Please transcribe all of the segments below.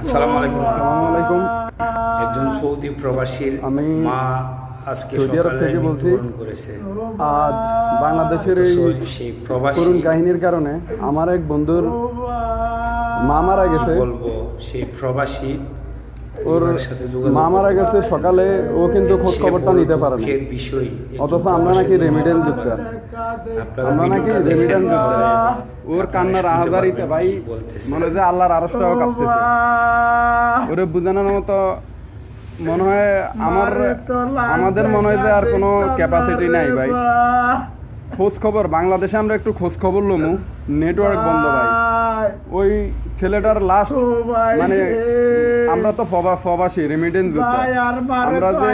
আসসালামু আলাইকুম। আলাইকুম। একজন সৌদি প্রবাসীর আমি মা আজকে সকালে মৃত্যুবরণ করেছে। আজ বাংলাদেশের সেই প্রবাসী করুণ কাহিনীর কারণে আমার এক বন্ধুর মা মারা গেছে। বলব? সেই প্রবাসী ওর মা মারা গেছে সকালে ও কিন্তু খোঁজ খবরটা নিতে পারে না অথচ আমরা নাকি রেমিডেন্স দিতে আমরা নাকি রেমিডেন্স দিতে ওর কান্নার পারবেন ভাই মনে হয় যে আল্লাহর আরশটাও কাঁপতেছে। ওরে বোঝানোর মতো মনে হয় আমার আমাদের মনে হয় যে আর কোনো ক্যাপাসিটি নাই ভাই। খোঁজ খবর বাংলাদেশে আমরা একটু খোঁজ খবর লমু। নেটওয়ার্ক বন্ধ ভাই। ওই ছেলেটার লাস্ট মানে আমরা তো ফবা ফবাসি রেমিডেন্স আমরা যে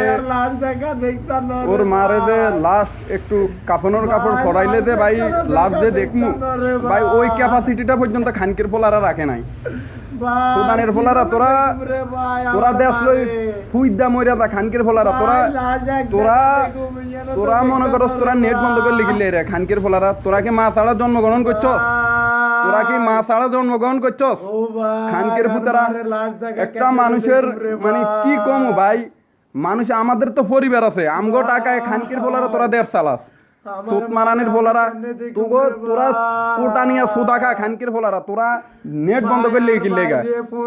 ওর মারে যে লাশ একটু কাপড়ের কাপড় ছড়াইলে যে ভাই লাশ যে দেখমু। ভাই ওই ক্যাপাসিটিটা পর্যন্ত খানকির পোলারা রাখে নাই। সুদানের ফোলারা তোরা তোরা দেশ লই ফুই দা মইরা যা খানকির ফোলারা তোরা তোরা তোরা মনে করস তোরা নেট বন্ধ করে লিখিলে রে খানকের ফোলারা তোরা কি মা ছাড়া জন্মগ্রহণ করছস তোরা কি মা ছাড়া জন্মগ্রহণ করছস খানকের পুতারা একটা মানুষের মানে কি কম ভাই? মানুষ আমাদের তো পরিবার আছে আমগো টাকায় খানকির ফোলারা তোরা দেড় চালাস সুত মারানির ফোলারা তোগো, তোরা কোটা নিয়ে সুদা খা খানকির ফোলারা তোরা নেট বন্ধ করলে কি লেগা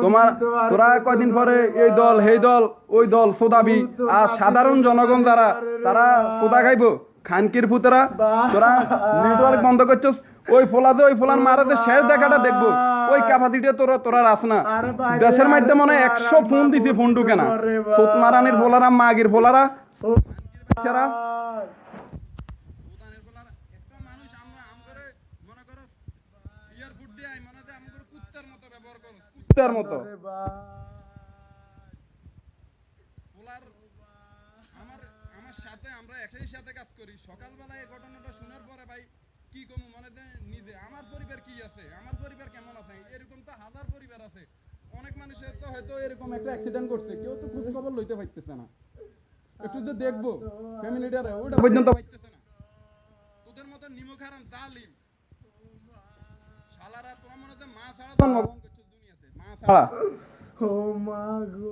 তোমার, তোরা কয়দিন পরে এই দল, সেই দল, ওই দল সোদাবি, আর সাধারণ জনগণ যারা, তারা সোদা খাইবো, খানকির পুতরা, তোরা নেটওয়ার্ক বন্ধ করছস, ওই ফোলাতে, ওই ফোলার মারাতে শেষ দেখাটা দেখব। ওই ক্যাপাসিটি তোরা তোরা রাস না। দেশের মধ্যে মনে একশো ফোন দিছি, ফোন ঢুকে না। সুত মারানির ফোলারা মাগির ফোলারা কুত্তার মতো পোলার আমার আমার সাথে আমরা একই সাথে কাজ করি। সকালবেলা এই ঘটনাটা শোনার পরে ভাই কি কমু মনে নিজে আমার পরিবার কি আছে? আমার পরিবার কেমন আছে? এরকম তো হাজার পরিবার আছে। অনেক মানুষের তো হয়তো এরকম একটা অ্যাক্সিডেন্ট করছে। কেউ তো খোঁজ খবর লইতে পারতেছে না। একটু যে দেখব ফ্যামিলিটারে ওইটা পর্যন্ত পাইতেছে না। তোদের মতো হারাম জালিম শালারা তোরা মনে হয় মা ছাড়া জন্মগ্রহণ করছিস দুনিয়াতে মা ছাড়া ও মা গো।